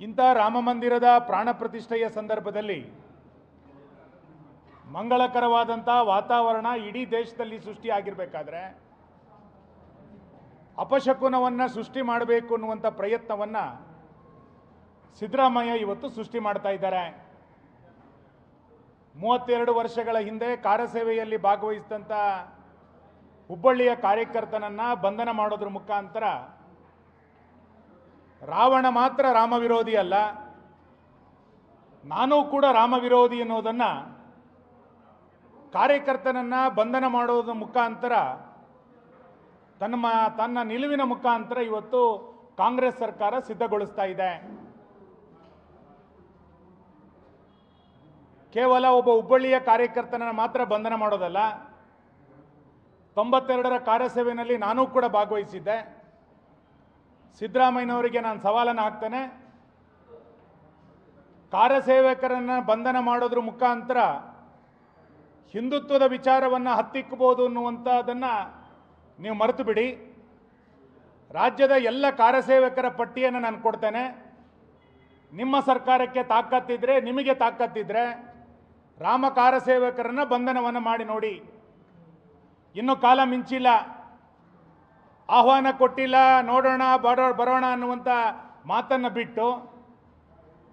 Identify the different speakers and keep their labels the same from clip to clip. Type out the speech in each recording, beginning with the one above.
Speaker 1: ಇಂಥ ರಾಮ ಮಂದಿರದ ಪ್ರಾಣ ಪ್ರತಿಷ್ಠೆಯ ಸಂದರ್ಭದಲ್ಲಿ ಮಂಗಳಕರವಾದಂಥ ವಾತಾವರಣ ಇಡೀ ದೇಶದಲ್ಲಿ ಸೃಷ್ಟಿಯಾಗಿರಬೇಕಾದ್ರೆ ಅಪಶಕುನವನ್ನು ಸೃಷ್ಟಿ ಮಾಡಬೇಕು ಅನ್ನುವಂಥ ಪ್ರಯತ್ನವನ್ನು ಸಿದ್ದರಾಮಯ್ಯ ಇವತ್ತು ಸೃಷ್ಟಿ ಮಾಡ್ತಾ ಇದ್ದಾರೆ. ಮೂವತ್ತೆರಡು ವರ್ಷಗಳ ಹಿಂದೆ ಕಾರ್ಯಸೇವೆಯಲ್ಲಿ ಭಾಗವಹಿಸಿದಂಥ ಹುಬ್ಬಳ್ಳಿಯ ಕಾರ್ಯಕರ್ತನನ್ನು ಬಂಧನ ಮಾಡೋದ್ರ ಮುಖಾಂತರ ರಾವಣ ಮಾತ್ರ ರಾಮ ವಿರೋಧಿ ಅಲ್ಲ. ನಾನೂ ಕೂಡ ರಾಮ ವಿರೋಧಿ ಎನ್ನುವುದನ್ನು ಕಾರ್ಯಕರ್ತನನ್ನು ಬಂಧನ ಮಾಡೋದ್ರ ಮುಖಾಂತರ, ತನ್ನ ತನ್ನ ನಿಲುವಿನ ಮುಖಾಂತರ ಇವತ್ತು ಕಾಂಗ್ರೆಸ್ ಸರ್ಕಾರ ಸಿದ್ಧಗೊಳಿಸ್ತಾ ಇದೆ. ಕೇವಲ ಒಬ್ಬ ಹುಬ್ಬಳ್ಳಿಯ ಕಾರ್ಯಕರ್ತನನ್ನು ಮಾತ್ರ ಬಂಧನ ಮಾಡೋದಲ್ಲ, ತೊಂಬತ್ತೆರಡರ ಕಾರ್ಯಸಭೆಯಲ್ಲಿ ನಾನೂ ಕೂಡ ಭಾಗವಹಿಸಿದ್ದೆ. ಸಿದ್ದರಾಮಯ್ಯನವರಿಗೆ ನಾನು ಸವಾಲನ್ನು ಹಾಕ್ತೇನೆ. ಕಾರ್ಯಸೇವಕರನ್ನು ಬಂಧನ ಮಾಡೋದ್ರ ಮುಖಾಂತರ ಹಿಂದುತ್ವದ ವಿಚಾರವನ್ನು ಹತ್ತಿಕ್ಕಬಹುದು ಅನ್ನುವಂಥದ್ದನ್ನು ನೀವು ಮರೆತು ಬಿಡಿ. ರಾಜ್ಯದ ಎಲ್ಲ ಕಾರ್ಯಸೇವಕರ ಪಟ್ಟಿಯನ್ನು ನಾನು ಕೊಡ್ತೇನೆ. ನಿಮ್ಮ ಸರ್ಕಾರಕ್ಕೆ ತಾಕತ್ತಿದ್ರೆ, ನಿಮಗೆ ತಾಕತ್ತಿದ್ರೆ ರಾಮ ಕಾರ್ಯಸೇವಕರನ್ನು ಬಂಧನವನ್ನು ಮಾಡಿ ನೋಡಿ. ಇನ್ನು ಕಾಲ ಮಿಂಚಿಲ್ಲ. ಆಹ್ವಾನ ಕೊಟ್ಟಿಲ್ಲ, ನೋಡೋಣ ಬರೋ ಬರೋಣ ಅನ್ನುವಂಥ ಮಾತನ್ನು ಬಿಟ್ಟು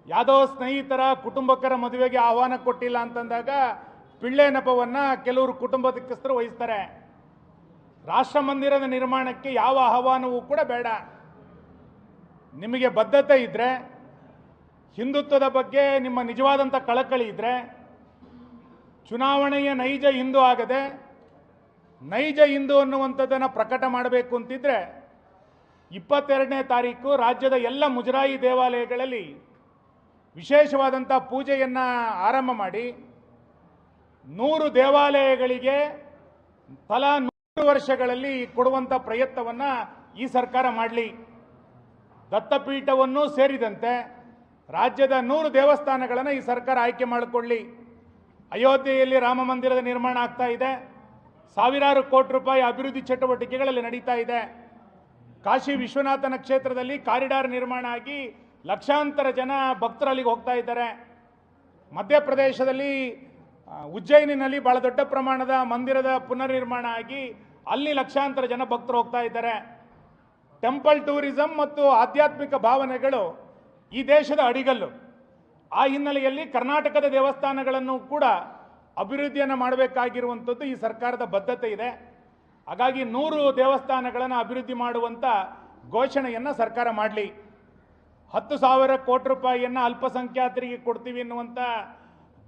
Speaker 1: ಯಾವುದೋ ಸ್ನೇಹಿತರ, ಕುಟುಂಬಕರ ಮದುವೆಗೆ ಆಹ್ವಾನ ಕೊಟ್ಟಿಲ್ಲ ಅಂತಂದಾಗ ಪಿಳ್ಳೆ ನೆಪವನ್ನು ಕೆಲವರು ಕುಟುಂಬದಕ್ಕಸ್ತರು ವಹಿಸ್ತಾರೆ. ರಾಷ್ಟ್ರ ಮಂದಿರದ ನಿರ್ಮಾಣಕ್ಕೆ ಯಾವ ಆಹ್ವಾನವೂ ಕೂಡ ಬೇಡ. ನಿಮಗೆ ಬದ್ಧತೆ ಇದ್ದರೆ ಹಿಂದುತ್ವದ ಬಗ್ಗೆ ನಿಮ್ಮ ನಿಜವಾದಂಥ ಕಳಕಳಿ ಇದ್ದರೆ ಚುನಾವಣೆಯ ನೈಜ ಹಿಂದೂ ಆಗದೆ ನೈಜ ಹಿಂದೂ ಅನ್ನುವಂಥದ್ದನ್ನು ಪ್ರಕಟ ಮಾಡಬೇಕು ಅಂತಿದ್ರೆ ಇಪ್ಪತ್ತೆರಡನೇ ತಾರೀಕು ರಾಜ್ಯದ ಎಲ್ಲ ಮುಜರಾಯಿ ದೇವಾಲಯಗಳಲ್ಲಿ ವಿಶೇಷವಾದಂಥ ಪೂಜೆಯನ್ನು ಆರಂಭ ಮಾಡಿ ನೂರು ದೇವಾಲಯಗಳಿಗೆ ತಲಾ ನೂರು ವರ್ಷಗಳಲ್ಲಿ ಕೊಡುವಂಥ ಪ್ರಯತ್ನವನ್ನು ಈ ಸರ್ಕಾರ ಮಾಡಲಿ. ದತ್ತಪೀಠವನ್ನು ಸೇರಿದಂತೆ ರಾಜ್ಯದ ನೂರು ದೇವಸ್ಥಾನಗಳನ್ನು ಈ ಸರ್ಕಾರ ಆಯ್ಕೆ ಮಾಡಿಕೊಳ್ಳಿ. ಅಯೋಧ್ಯೆಯಲ್ಲಿ ರಾಮ ಮಂದಿರದ ನಿರ್ಮಾಣ ಆಗ್ತಾ ಇದೆ. ಸಾವಿರಾರು ಕೋಟಿ ರೂಪಾಯಿ ಅಭಿವೃದ್ಧಿ ಚಟುವಟಿಕೆಗಳಲ್ಲಿ ನಡೀತಾ ಇದೆ. ಕಾಶಿ ವಿಶ್ವನಾಥನ ಕ್ಷೇತ್ರದಲ್ಲಿ ಕಾರಿಡಾರ್ ನಿರ್ಮಾಣ ಆಗಿ ಲಕ್ಷಾಂತರ ಜನ ಭಕ್ತರು ಅಲ್ಲಿಗೆ ಹೋಗ್ತಾ ಇದ್ದಾರೆ. ಮಧ್ಯಪ್ರದೇಶದಲ್ಲಿ ಉಜ್ಜಯಿನಿನಲ್ಲಿ ಬಹಳ ದೊಡ್ಡ ಪ್ರಮಾಣದ ಮಂದಿರದ ಪುನರ್ನಿರ್ಮಾಣ ಆಗಿ ಅಲ್ಲಿ ಲಕ್ಷಾಂತರ ಜನ ಭಕ್ತರು ಹೋಗ್ತಾ ಇದ್ದಾರೆ. ಟೆಂಪಲ್ ಟೂರಿಸಂ ಮತ್ತು ಆಧ್ಯಾತ್ಮಿಕ ಭಾವನೆಗಳು ಈ ದೇಶದ ಅಡಿಗಲ್ಲು. ಆ ಹಿನ್ನೆಲೆಯಲ್ಲಿ ಕರ್ನಾಟಕದ ದೇವಸ್ಥಾನಗಳನ್ನು ಕೂಡ ಅಭಿವೃದ್ಧಿಯನ್ನು ಮಾಡಬೇಕಾಗಿರುವಂಥದ್ದು ಈ ಸರ್ಕಾರದ ಬದ್ಧತೆ ಇದೆ. ಹಾಗಾಗಿ ನೂರು ದೇವಸ್ಥಾನಗಳನ್ನು ಅಭಿವೃದ್ಧಿ ಮಾಡುವಂಥ ಘೋಷಣೆಯನ್ನು ಸರ್ಕಾರ ಮಾಡಲಿ. ಹತ್ತು ಸಾವಿರ ಕೋಟಿ ರೂಪಾಯಿಯನ್ನು ಅಲ್ಪಸಂಖ್ಯಾತರಿಗೆ ಕೊಡ್ತೀವಿ ಎನ್ನುವಂಥ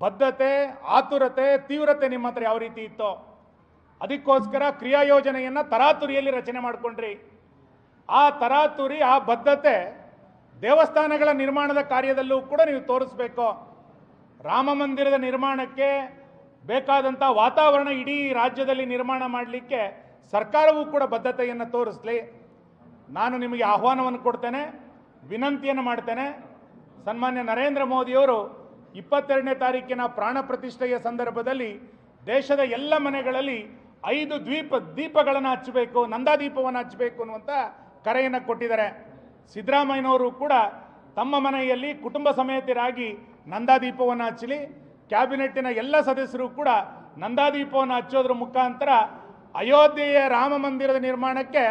Speaker 1: ಬದ್ಧತೆ, ಆತುರತೆ, ತೀವ್ರತೆ ನಿಮ್ಮ ಹತ್ರ ಯಾವ ರೀತಿ ಇತ್ತೋ, ಅದಕ್ಕೋಸ್ಕರ ಕ್ರಿಯಾ ಯೋಜನೆಯನ್ನು ತರಾತುರಿಯಲ್ಲಿ ರಚನೆ ಮಾಡಿಕೊಂಡ್ರಿ. ಆ ತರಾತುರಿ, ಆ ಬದ್ಧತೆ ದೇವಸ್ಥಾನಗಳ ನಿರ್ಮಾಣದ ಕಾರ್ಯದಲ್ಲೂ ಕೂಡ ನೀವು ತೋರಿಸ್ಬೇಕು. ರಾಮ ಮಂದಿರದ ನಿರ್ಮಾಣಕ್ಕೆ ಬೇಕಾದಂಥ ವಾತಾವರಣ ಇಡೀ ರಾಜ್ಯದಲ್ಲಿ ನಿರ್ಮಾಣ ಮಾಡಲಿಕ್ಕೆ ಸರ್ಕಾರವೂ ಕೂಡ ಬದ್ಧತೆಯನ್ನು ತೋರಿಸಲಿ. ನಾನು ನಿಮಗೆ ಆಹ್ವಾನವನ್ನು ಕೊಡ್ತೇನೆ, ವಿನಂತಿಯನ್ನು ಮಾಡ್ತೇನೆ. ಸನ್ಮಾನ್ಯ ನರೇಂದ್ರ ಮೋದಿಯವರು ಇಪ್ಪತ್ತೆರಡನೇ ತಾರೀಕಿನ ಪ್ರಾಣ ಪ್ರತಿಷ್ಠೆಯ ಸಂದರ್ಭದಲ್ಲಿ ದೇಶದ ಎಲ್ಲ ಮನೆಗಳಲ್ಲಿ ಐದು ದ್ವೀಪ, ದೀಪಗಳನ್ನು ಹಚ್ಚಬೇಕು, ನಂದಾದೀಪವನ್ನು ಹಚ್ಚಬೇಕು ಅನ್ನುವಂಥ ಕರೆಯನ್ನು ಕೊಟ್ಟಿದ್ದಾರೆ. ಸಿದ್ದರಾಮಯ್ಯನವರು ಕೂಡ ತಮ್ಮ ಮನೆಯಲ್ಲಿ ಕುಟುಂಬ ಸಮೇತರಾಗಿ ನಂದಾದೀಪವನ್ನು ಹಚ್ಚಲಿ. ಕ್ಯಾಬಿನೆಟ್ಟಿನ ಎಲ್ಲ ಸದಸ್ಯರು ಕೂಡ ನಂದಾದೀಪವನ್ನು ಹಚ್ಚೋದ್ರ ಮುಖಾಂತರ ಅಯೋಧ್ಯೆಯ ರಾಮ ಮಂದಿರದ ನಿರ್ಮಾಣಕ್ಕೆ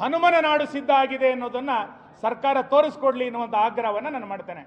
Speaker 1: ಹನುಮನ ನಾಡು ಸಿದ್ಧ ಆಗಿದೆ ಅನ್ನೋದನ್ನು ಸರ್ಕಾರ ತೋರಿಸ್ಕೊಡ್ಲಿ ಅನ್ನುವಂಥ ಆಗ್ರಹವನ್ನು ನಾನು ಮಾಡ್ತೇನೆ.